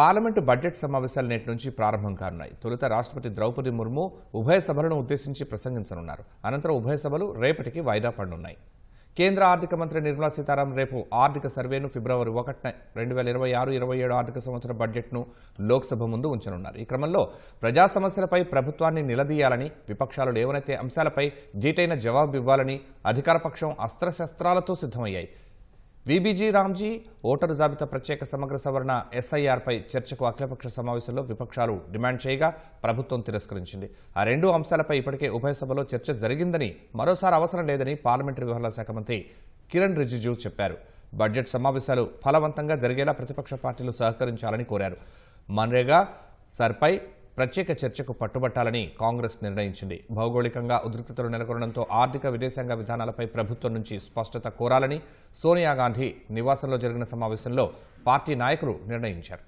Parliament budget సమావేశాలు నేటి నుంచి ప్రారంభం కానున్నాయి. తొలుత రాష్ట్రపతి ద్రౌపది ముర్ము ఉభయ సభలను ఉద్దేశించి ప్రసంగించనున్నారు. అనంతరం ఉభయ సభలు రేపటికి వాయిదా పడనున్నాయి. కేంద్ర ఆర్థిక మంత్రి నిర్మలా సీతారామన్ రేపు ఆర్థిక సర్వేను ఫిబ్రవరి ఒకటిన రెండు వేల ఇరవై ఆరు ఇరవై ఏడు ఆర్థిక సంవత్సర బడ్జెట్ను లోక్సభ ముందు ఉంచనున్నారు. ఈ క్రమంలో ప్రజా సమస్యలపై ప్రభుత్వాన్ని నిలదీయాలని విపక్షాలు లేవనైతే అంశాలపై ధీటైన జవాబు ఇవ్వాలని అధికారపక్షం అస్త్రశస్త్రాలతో సిద్ధమయ్యాయి. వీబీజీ రామ్జీ ఓటరు జాబితా ప్రత్యేక సమగ్ర సవరణ ఎస్ఐఆర్పై చర్చకు అఖిలపక్ష సమావేశంలో విపక్షాలు డిమాండ్ చేయగా ప్రభుత్వం తిరస్కరించింది. ఆ రెండు అంశాలపై ఇప్పటికే ఉభయ సభలో చర్చ జరిగిందని మరోసారి అవసరం లేదని పార్లమెంటరీ వ్యవహారాల శాఖ మంత్రి కిరణ్ రిజిజు చెప్పారు. బడ్జెట్ సమావేశాలు ఫలవంతంగా జరిగేలా ప్రతిపక్ష పార్టీలు సహకరించాలని కోరారు. మన్రేగా సర్పై ప్రత్యేక చర్చకు పట్టుబట్టాలని కాంగ్రెస్ నిర్ణయించింది. భౌగోళికంగా ఉద్రిక్తతలు నెలకొనడంతో ఆర్థిక విదేశాంగ విధానాలపై ప్రభుత్వం నుంచి స్పష్టత కోరాలని సోనియా గాంధీ నివాసంలో జరిగిన సమావేశంలో పార్టీ నాయకులు నిర్ణయించారు.